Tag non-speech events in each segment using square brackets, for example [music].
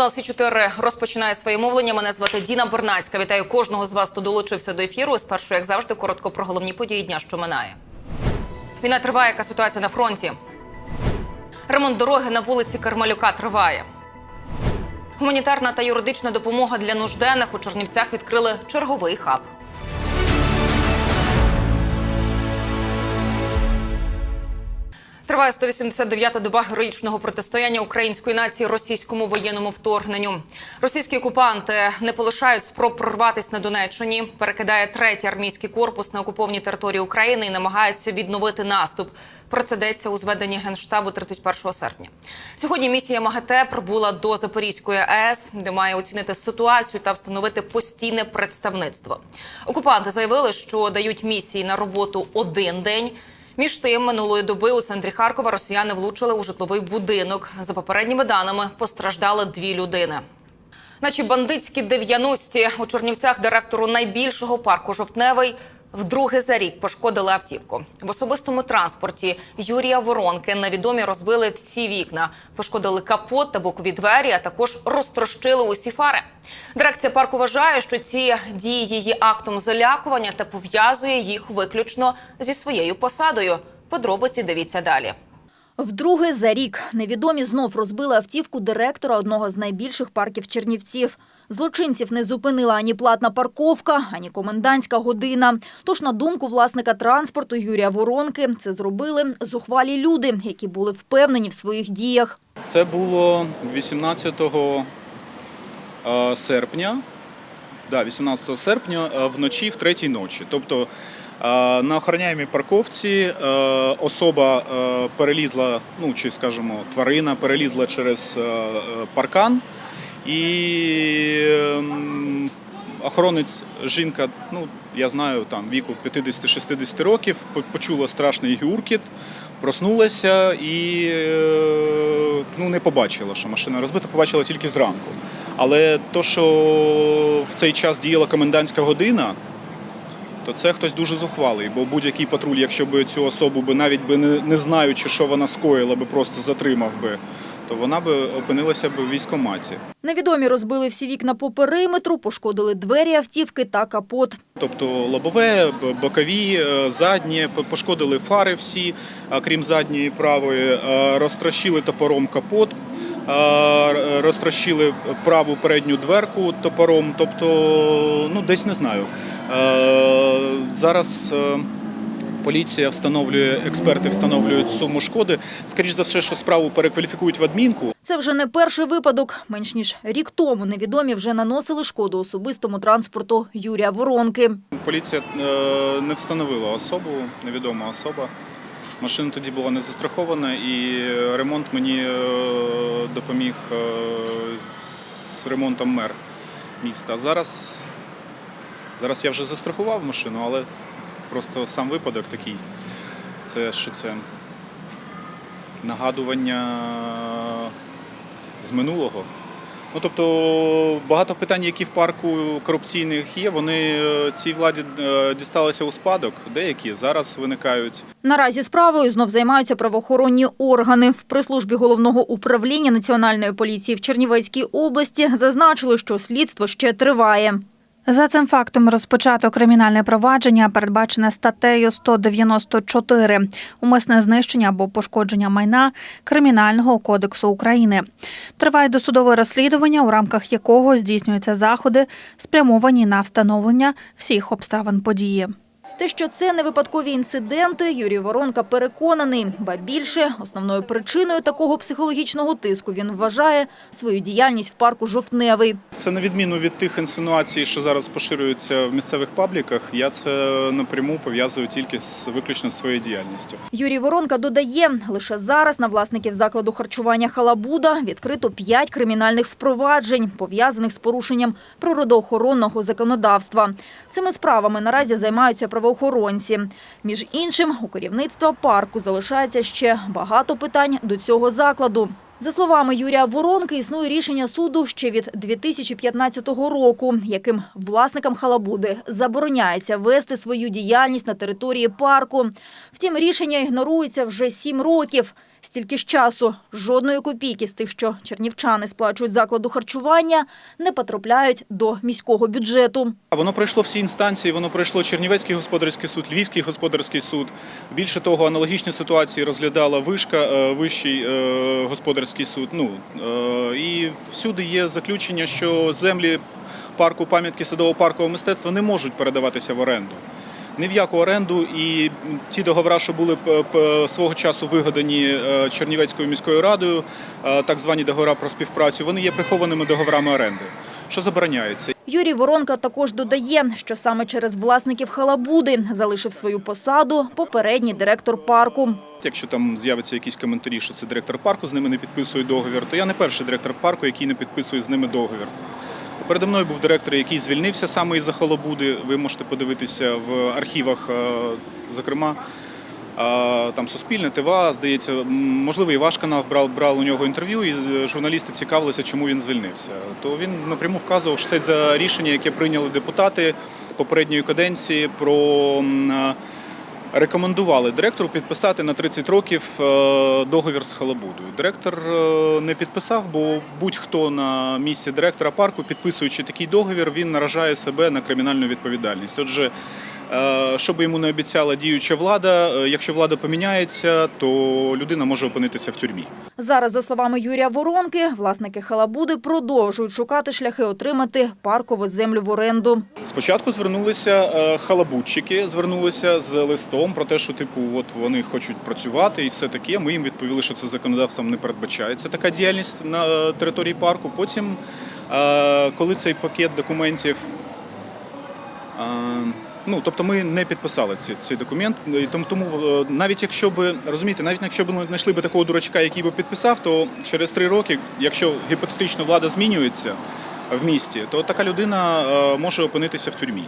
Телеканал Сі 4 розпочинає своє мовлення. Мене звати Діна Бернацька. Вітаю кожного з вас, хто долучився до ефіру. Спершу, як завжди, коротко про головні події дня, що минає. Війна триває. Яка ситуація на фронті? Ремонт дороги на вулиці Кармалюка триває. Гуманітарна та юридична допомога для нужденних у Чернівцях відкрили черговий хаб. Триває 189-та доба героїчного протистояння української нації російському воєнному вторгненню. Російські окупанти не полишають спроб прорватися на Донеччині. Перекидає третій армійський корпус на окупованій території України і намагається відновити наступ. Про це йдеться у зведенні генштабу 31 серпня. Сьогодні місія МАГАТЕ прибула до Запорізької АЕС, де має оцінити ситуацію та встановити постійне представництво. Окупанти заявили, що дають місії на роботу один день. Між тим, минулої доби у центрі Харкова росіяни влучили у житловий будинок. За попередніми даними постраждали дві людини. Наші бандитські 90-ті у Чернівцях директору найбільшого парку Жовтневий вдруге за рік пошкодили автівку. В особистому транспорті Юрія Воронки невідомі розбили всі вікна, пошкодили капот та бокові двері, а також розтрощили усі фари. Дирекція парку вважає, що ці дії є актом залякування та пов'язує їх виключно зі своєю посадою. Подробиці дивіться далі. Вдруге за рік невідомі знов розбили автівку директора одного з найбільших парків Чернівців. Злочинців не зупинила ані платна парковка, ані комендантська година. Тож, на думку власника транспорту Юрія Воронки, це зробили зухвалі люди, які були впевнені в своїх діях. Це було 18 е, серпня. Да, 18 серпня е, вночі в третій ночі. Тобто е, на охороняємій парковці особа перелізла, ну чи скажімо, тварина перелізла через паркан і ем, охоронець жінка, ну я знаю, там віку 50-60 років, почула страшний гуркіт, проснулася і е, ну, не побачила, що машина розбита, побачила тільки зранку. Але то, що в цей час діяла комендантська година, то це хтось дуже зухвалий, бо будь-який патруль, якщо б цю особу би навіть би не знаючи, що вона скоїла, би просто затримав би, то вона би опинилася б в військкоматі. Невідомі розбили всі вікна по периметру, пошкодили двері автівки та капот. Тобто лобове, бокові, е, задні, пошкодили фари всі, крім задньої правої, е, розтрощили топором капот, розтрощили праву передню дверку топором. Тобто, ну десь не знаю. Е, Зараз поліція встановлює, експерти встановлюють суму шкоди. Скоріше за все, що справу перекваліфікують в адмінку. Це вже не перший випадок. Менш ніж рік тому невідомі вже наносили шкоду особистому транспорту Юрія Воронки. Поліція е, не встановила особу, невідома особа. Машина тоді була не застрахована, і ремонт мені е, допоміг е, з ремонтом мер міста. Зараз, зараз я вже застрахував машину, але просто сам випадок такий. Це що це нагадування з минулого. Ну, тобто багато питань, які в парку корупційних є, вони е, цій владі е, дісталися у спадок. Деякі зараз виникають. Наразі справою знов займаються правоохоронні органи. В прес-службі головного управління національної поліції в Чернівецькій області зазначили, що слідство ще триває. За цим фактом розпочато кримінальне провадження, передбачене статтею 194 умисне знищення або пошкодження майна Кримінального кодексу України. Триває досудове розслідування, у рамках якого здійснюються заходи, спрямовані на встановлення всіх обставин події. Те, що це не випадкові інциденти, Юрій Воронка переконаний. Ба більше основною причиною такого психологічного тиску він вважає свою діяльність в парку Жовтневий. Це на відміну від тих інсинуацій, що зараз поширюються в місцевих пабліках. Я це напряму пов'язую тільки з виключно своєю діяльністю. Юрій Воронка додає, лише зараз на власників закладу харчування «Халабуда» відкрито п'ять кримінальних впроваджень, пов'язаних з порушенням природоохоронного законодавства. Цими справами наразі займаються правоохоронці. Між іншим, у керівництва парку залишається ще багато питань до цього закладу. За словами Юрія Воронки, існує рішення суду ще від 2015 року, яким власникам халабуди забороняється вести свою діяльність на території парку. Втім, рішення ігнорується вже сім років. Стільки ж часу. Жодної копійки з тих, що чернівчани сплачують закладу харчування, не потрапляють до міського бюджету. Воно пройшло всі інстанції, воно пройшло Чернівецький господарський суд, Львівський господарський суд. Більше того, аналогічні ситуації розглядала Вишка, е, Вищий е, господарський суд. Ну, е, і всюди є заключення, що землі парку пам'ятки садово-паркового мистецтва не можуть передаватися в оренду. Ні в яку оренду, і ті договори, що були свого часу вигадані е, Чернівецькою міською радою, е, так звані договори про співпрацю, вони є прихованими договорами оренди, що забороняється. Юрій Воронка також додає, що саме через власників халабуди залишив свою посаду попередній директор парку. Якщо там з'являться якісь коментарі, що це директор парку з ними не підписує договір, то я не перший директор парку, який не підписує з ними договір. Передо мною був директор, який звільнився саме із-за халабуди. Ви можете подивитися в архівах, е, зокрема. е, Там Суспільне, ТВА, здається, можливо, і ваш канал брав, брав у нього інтерв'ю, і е, журналісти цікавилися, чому він звільнився. То він напряму вказував, що це за рішення, яке прийняли депутати попередньої каденції про рекомендували директору підписати на 30 років е, договір з халабудою. Директор е, не підписав, бо будь-хто на місці директора парку, підписуючи такий договір, він наражає себе на кримінальну відповідальність. Отже, що би йому не обіцяла діюча влада, е, якщо влада поміняється, то людина може опинитися в тюрмі. Зараз, за словами Юрія Воронки, власники халабуди продовжують шукати шляхи отримати паркову землю в оренду. Спочатку звернулися е, халабутчики, звернулися з листом про те, що типу, от вони хочуть працювати і все таке. Ми їм відповіли, що це законодавством не передбачається така діяльність на е, території парку. Потім, е, коли цей пакет документів. Ну, тобто ми не підписали ці, цей документ. І Тому, тому е, навіть якщо б розумієте, навіть якщо б ми знайшли би такого дурачка, який би підписав, то через три роки, якщо гіпотетично влада змінюється в місті, то така людина е, може опинитися в тюрмі.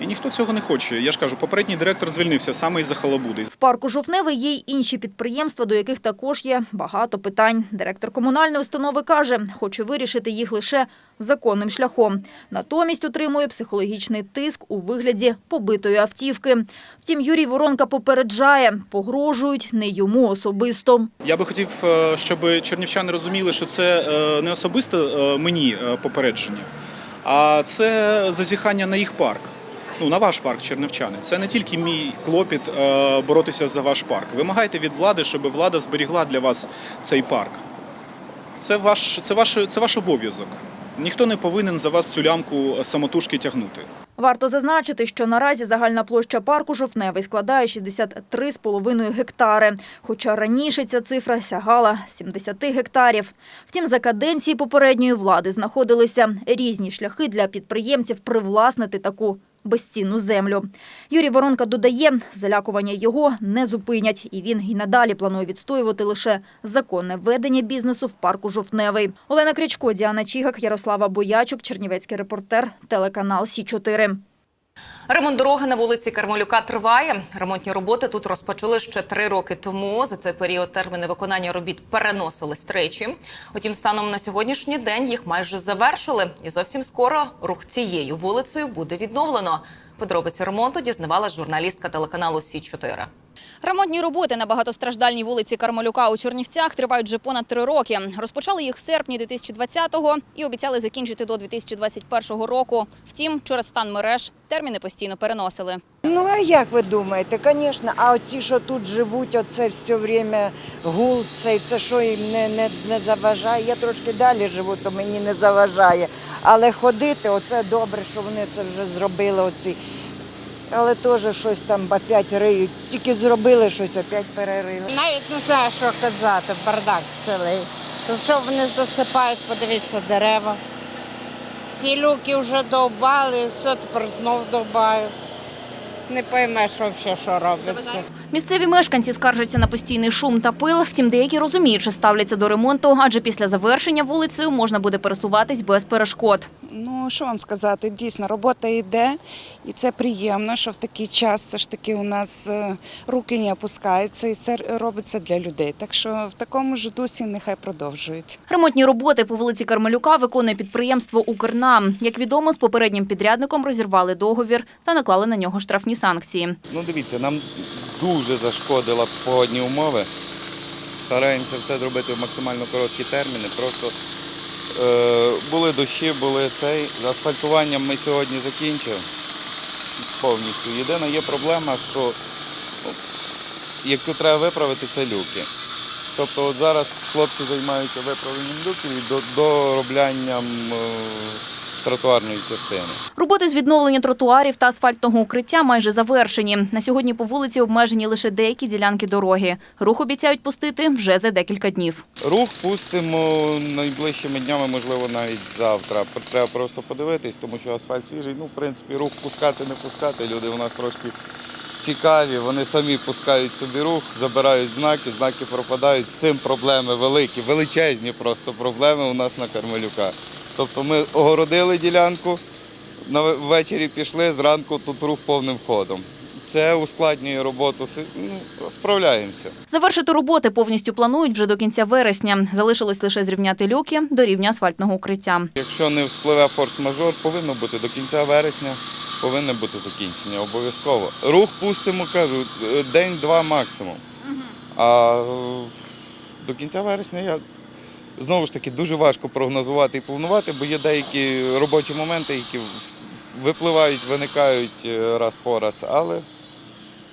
І ніхто цього не хоче. Я ж кажу, попередній директор звільнився саме із-за халабуди. В парку Жовтневий є й інші підприємства, до яких також є багато питань. Директор комунальної установи каже, хоче вирішити їх лише законним шляхом. Натомість отримує психологічний тиск у вигляді побитої автівки. Втім, Юрій Воронка попереджає, погрожують не йому особисто. Я би хотів, е, щоб чернівчани розуміли, що це е, не особисто е, мені попередження, а це зазіхання на їх парк. Ну, на ваш парк, чернівчани. Це не тільки мій клопіт е, боротися за ваш парк. Вимагайте від влади, щоб влада зберігла для вас цей парк. Це ваш, це ваш, це ваш обов'язок. Ніхто не повинен за вас цю лямку самотужки тягнути. Варто зазначити, що наразі загальна площа парку Жовтневий складає 63,5 гектари, хоча раніше ця цифра сягала 70 гектарів. Втім, за каденції попередньої влади знаходилися різні шляхи для підприємців привласнити таку безцінну землю. Юрій Воронка додає, залякування його не зупинять, і він і надалі планує відстоювати лише законне ведення бізнесу в парку Жовтневий. Олена Крічко, Діана Чігак, Ярослава Боячук, Чернівецький репортер, телеканал Сі 4 Ремонт дороги на вулиці Кармолюка триває. Ремонтні роботи тут розпочали ще три роки тому. За цей період терміни виконання робіт переносились тричі. Утім, станом на сьогоднішній день їх майже завершили, і зовсім скоро рух цією вулицею буде відновлено. Подробиці ремонту дізнавала журналістка телеканалу Сі 4 Ремонтні роботи на багатостраждальній вулиці Кармелюка у Чернівцях тривають вже понад три роки. Розпочали їх в серпні 2020-го і обіцяли закінчити до 2021 року. Втім, через стан мереж терміни постійно переносили. Ну а як ви думаєте? Звісно, а оці, що тут живуть, оце все время гул, цей, це що їм не, не, не заважає. Я трошки далі живу, то мені не заважає. Але ходити, оце добре, що вони це вже зробили. Оці. Але теж щось там опять риють. Тільки зробили щось, опять перерили. Навіть не знаю, що казати, бардак цілий. То що вони засипають, подивіться, дерева. Ці люки вже довбали, все тепер знов довбають. Не поймеш взагалі, що робиться. Місцеві мешканці скаржаться на постійний шум та пил. Втім, деякі розуміючи ставляться до ремонту, адже після завершення вулицею можна буде пересуватись без перешкод. Ну, що вам сказати, дійсно, робота йде, і це приємно, що в такий час все ж таки у нас е, руки не опускаються і все робиться для людей. Так що в такому ж дусі нехай продовжують. Ремонтні роботи по вулиці Кармелюка виконує підприємство «Укрнам». Як відомо, з попереднім підрядником розірвали договір та наклали на нього штрафні санкції. Ну, дивіться, нам дуже зашкодила погодні умови. стараємося все зробити в максимально короткі терміни. Просто е, були дощі, були цей. З асфальтуванням ми сьогодні закінчили повністю. Єдина є проблема, що ну, яку треба виправити, це люки. Тобто от зараз хлопці займаються виправленням люків і до- дороблянням е, тротуарної частини. Роботи з відновлення тротуарів та асфальтного укриття майже завершені. На сьогодні по вулиці обмежені лише деякі ділянки дороги. Рух обіцяють пустити вже за декілька днів. Рух пустимо найближчими днями, можливо, навіть завтра. Треба просто подивитись, тому що асфальт свіжий. Ну, в принципі, рух пускати, не пускати. Люди у нас трошки цікаві, вони самі пускають собі рух, забирають знаки, знаки пропадають. З цим проблеми великі, величезні просто проблеми у нас на Кармелюка. Тобто ми огородили ділянку, ввечері пішли, зранку тут рух повним ходом. Це ускладнює роботу, ну, справляємося. Завершити роботи повністю планують вже до кінця вересня. Залишилось лише зрівняти люки до рівня асфальтного укриття. Якщо не вспливе форс-мажор, повинно бути до кінця вересня, повинне бути закінчення, обов'язково. Рух пустимо, кажу, е, день-два максимум. А е, до кінця вересня я знову ж таки дуже важко прогнозувати і планувати, бо є деякі робочі моменти, які випливають, виникають е, раз по раз, але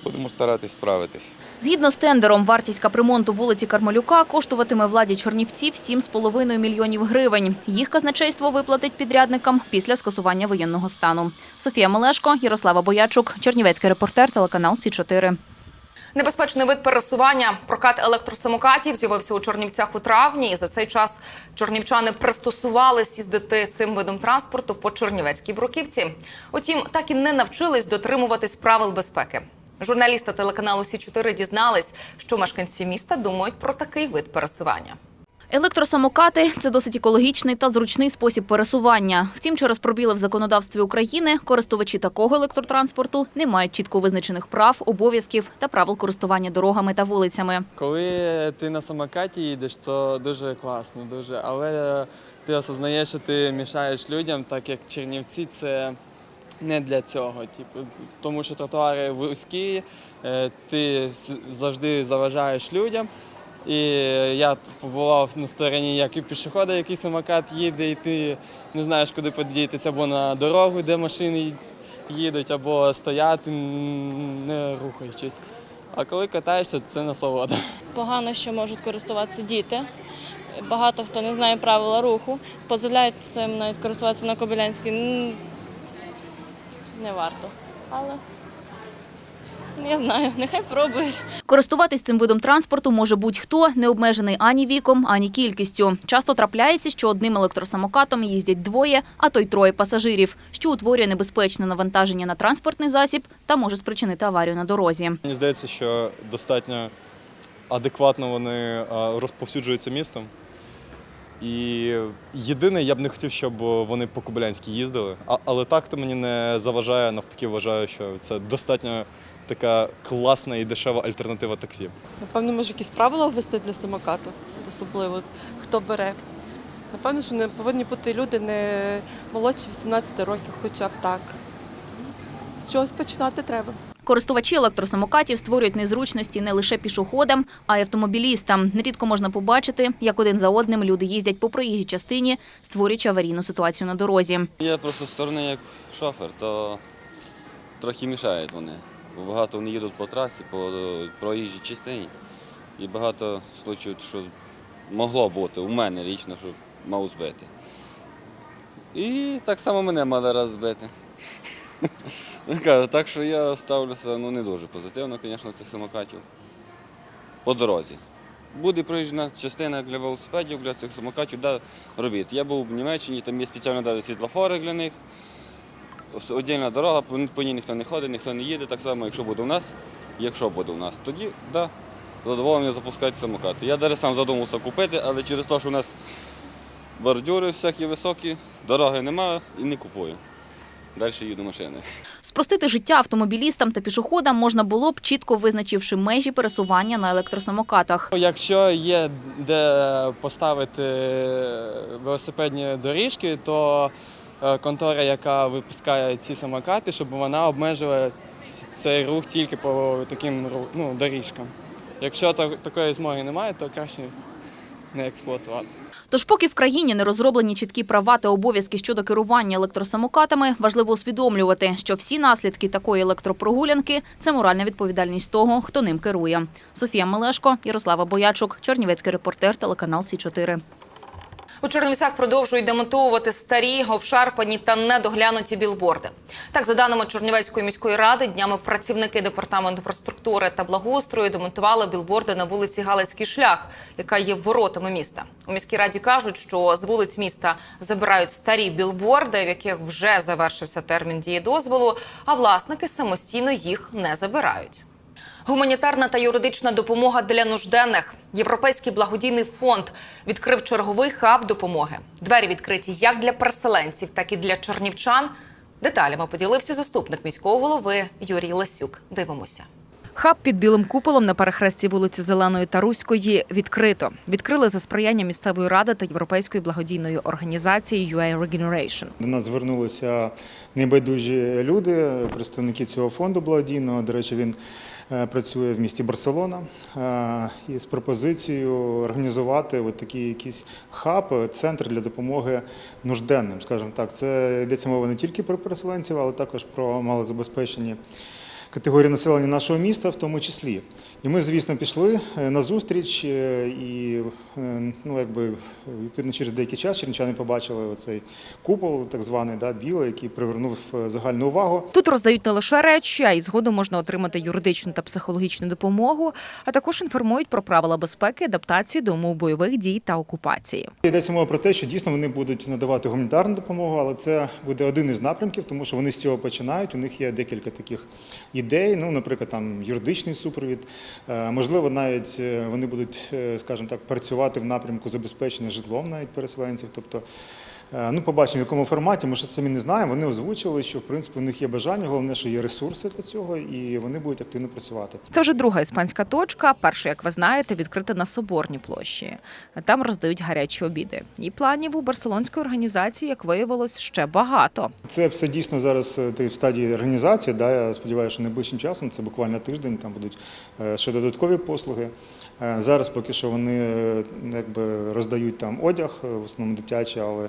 будемо старатись справитись. Згідно з тендером, вартість капремонту вулиці Кармалюка коштуватиме владі Чорнівців 7,5 мільйонів гривень. Їх казначейство виплатить підрядникам після скасування воєнного стану. Софія Мелешко, Ярослава Боячук, Чернівецький репортер, телеканал Сі 4 Небезпечний вид пересування. Прокат електросамокатів з'явився у Чорнівцях у травні. І за цей час чорнівчани пристосувались їздити цим видом транспорту по Чорнівецькій бруківці. Утім, так і не навчились дотримуватись правил безпеки. Журналісти телеканалу Сі 4 дізнались, що мешканці міста думають про такий вид пересування. Електросамокати це досить екологічний та зручний спосіб пересування. Втім, через пробіли в законодавстві України користувачі такого електротранспорту не мають чітко визначених прав, обов'язків та правил користування дорогами та вулицями. Коли ти на самокаті їдеш, то дуже класно, дуже. Але ти осознаєш, що ти мішаєш людям, так як Чернівці це не для цього. Типу, тому що тротуари вузькі, е, ти завжди заважаєш людям. І я побував на стороні, як і пішохода, який самокат їде, і ти не знаєш, куди подітися, або на дорогу, де машини їдуть, або стояти, не рухаючись. А коли катаєшся, це насолода. Погано, що можуть користуватися діти. Багато хто не знає правила руху, дозволяють цим навіть користуватися на Кобилянській. Не варто. Але я знаю, нехай пробують. Користуватись цим видом транспорту може будь-хто, не обмежений ані віком, ані кількістю. Часто трапляється, що одним електросамокатом їздять двоє, а то й троє пасажирів, що утворює небезпечне навантаження на транспортний засіб та може спричинити аварію на дорозі. Мені здається, що достатньо адекватно вони розповсюджуються містом. І єдине, я б не хотів, щоб вони по Кобилянській їздили. А, але так то мені не заважає, навпаки, вважаю, що це достатньо така класна і дешева альтернатива таксі. Напевно, може якісь правила ввести для самокату, особливо хто бере. Напевно, що не повинні бути люди не молодші 18 років, хоча б так. З чогось починати треба. Користувачі електросамокатів створюють незручності не лише пішоходам, а й автомобілістам. Нерідко можна побачити, як один за одним люди їздять по проїжджій частині, створюючи аварійну ситуацію на дорозі. Я просто з сторони як шофер, то трохи мішають вони. Багато вони їдуть по трасі, по проїжджій частині. І багато случаїв, що могло бути у мене лічно, що мав збити. І так само мене мали раз збити. [laughs] Так що я ставлюся ну, не дуже позитивно, звісно, цих самокатів. По дорозі. Буде проїжджена частина для велосипедів, для цих самокатів, да, робіть. Я був в Німеччині, там є спеціально навіть світлофори для них. Ось Отдільна дорога, по ній ніхто не ходить, ніхто не їде. Так само, якщо буде у нас, якщо буде у нас, тоді да, задоволення запускати самокати. Я навіть сам задумався купити, але через те, що у нас бордюри всякі високі, дороги немає і не купую. Далі їду машиною. Спростити життя автомобілістам та пішоходам можна було б, чітко визначивши межі пересування на електросамокатах. Якщо є де поставити велосипедні доріжки, то контора, яка випускає ці самокати, щоб вона обмежила цей рух тільки по таким ну, доріжкам. Якщо такої змоги немає, то краще не експлуатувати. Тож, поки в країні не розроблені чіткі права та обов'язки щодо керування електросамокатами, важливо усвідомлювати, що всі наслідки такої електропрогулянки це моральна відповідальність того, хто ним керує. Софія Мелешко, Ярослава Боячук, Чернівецький репортер, телеканал Сі 4 У Чернівцях продовжують демонтовувати старі, обшарпані та недоглянуті білборди. Так, за даними Чернівецької міської ради, днями працівники департаменту інфраструктури та благоустрою демонтували білборди на вулиці Галицький шлях, яка є воротами міста. У міській раді кажуть, що з вулиць міста забирають старі білборди, в яких вже завершився термін дії дозволу, а власники самостійно їх не забирають. Гуманітарна та юридична допомога для нужденних. Європейський благодійний фонд відкрив черговий хаб допомоги. Двері відкриті як для переселенців, так і для чернівчан. Деталями поділився заступник міського голови Юрій Ласюк. Дивимося. Хаб під білим куполом на перехресті вулиці Зеленої та Руської відкрито. Відкрили за сприяння місцевої ради та європейської благодійної організації UA Regeneration. До нас звернулися небайдужі люди, представники цього фонду благодійного. До речі, він е, працює в місті Барселона е, і з пропозицією організувати от такий якийсь хаб, центр для допомоги нужденним. Скажімо так, це йдеться мова не тільки про переселенців, але також про малозабезпечені. Категорії населення нашого міста, в тому числі, і ми, звісно, пішли е, на зустріч, е, і е, ну якби відповідно через деякий час чернічани побачили оцей купол, так званий да, білий, який привернув загальну увагу. Тут роздають не лише речі, а й згодом можна отримати юридичну та психологічну допомогу, а також інформують про правила безпеки, адаптації до умов бойових дій та окупації. Йдеться мова про те, що дійсно вони будуть надавати гуманітарну допомогу, але це буде один із напрямків, тому що вони з цього починають. У них є декілька таких ідей. Ну, наприклад, там юридичний супровід. Е, Можливо, навіть е, вони будуть, е, скажімо так, працювати в напрямку забезпечення житлом навіть переселенців. Тобто, ну, побачимо, в якому форматі. Ми ще самі не знаємо. Вони озвучили, що в принципі у них є бажання, головне, що є ресурси для цього, і вони будуть активно працювати. Це вже друга іспанська точка. Перша, як ви знаєте, відкрита на Соборній площі. Там роздають гарячі обіди. І планів у барселонської організації, як виявилось, ще багато. Це все дійсно зараз е, ти в стадії організації. Да, я сподіваюся, що найближчим часом, це буквально тиждень, там будуть е, ще додаткові послуги. Е, Зараз поки що вони е, якби роздають там одяг, е, в основному дитячий, але е,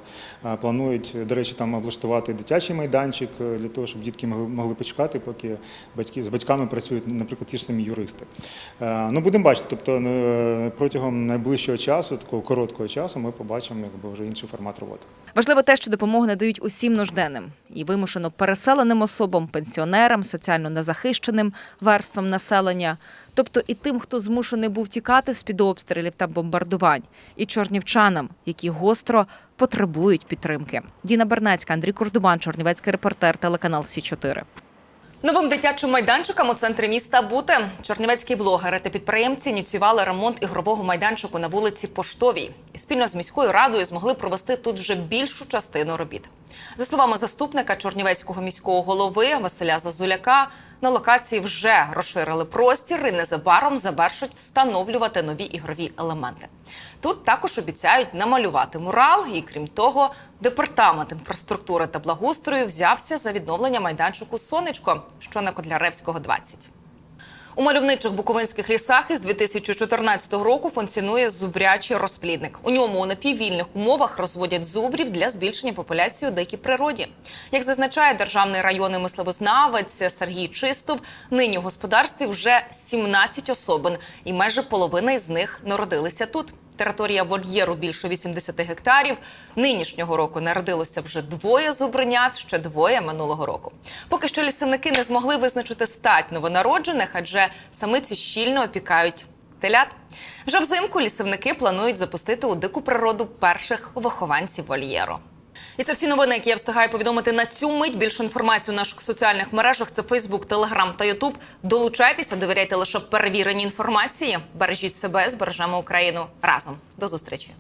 планують, до речі, там облаштувати дитячий майданчик е, для того, щоб дітки могли, почекати, поки батьки з батьками працюють, наприклад, ті ж самі юристи. Е, Ну, будемо бачити, тобто е, протягом найближчого часу, такого короткого часу, ми побачимо якби вже інший формат роботи. Важливо те, що допомогу надають усім нужденним і вимушено переселеним особам, пенсіонерам, соціально незахищеним верствам населення, тобто і тим, хто змушений був тікати з під обстрілів та бомбардувань, і чорнівчанам, які гостро потребують підтримки. Діна Бернацька, Андрій Кордубан, Чорнівецький репортер, телеканал Сі 4 Новим дитячим майданчиком у центрі міста бути чернівецькі блогери та підприємці ініціювали ремонт ігрового майданчику на вулиці Поштовій і спільно з міською радою змогли провести тут вже більшу частину робіт. За словами заступника Чорнівецького міського голови Василя Зазуляка, на локації вже розширили простір і незабаром завершать встановлювати нові ігрові елементи. Тут також обіцяють намалювати мурал, і крім того, департамент інфраструктури та благоустрою взявся за відновлення майданчику Сонечко, що на Котляревського 20. У мальовничих буковинських лісах із 2014 року функціонує зубрячий розплідник. У ньому у напіввільних умовах розводять зубрів для збільшення популяції у дикій природі. Як зазначає державний районний мисливознавець Сергій Чистов, нині у господарстві вже 17 особин, і майже половина із них народилися тут. Територія вольєру більше 80 гектарів. Нинішнього року народилося вже двоє зубринят, ще двоє минулого року. Поки що лісівники не змогли визначити стать новонароджених, адже самиці щільно опікають телят. Вже взимку лісівники планують запустити у дику природу перших вихованців вольєру. І це всі новини, які я встигаю повідомити на цю мить. Більше інформації у наших соціальних мережах це Фейсбук, Телеграм та Ютуб. Долучайтеся, довіряйте лише перевіреній інформації. Бережіть себе, збережемо Україну разом. До зустрічі.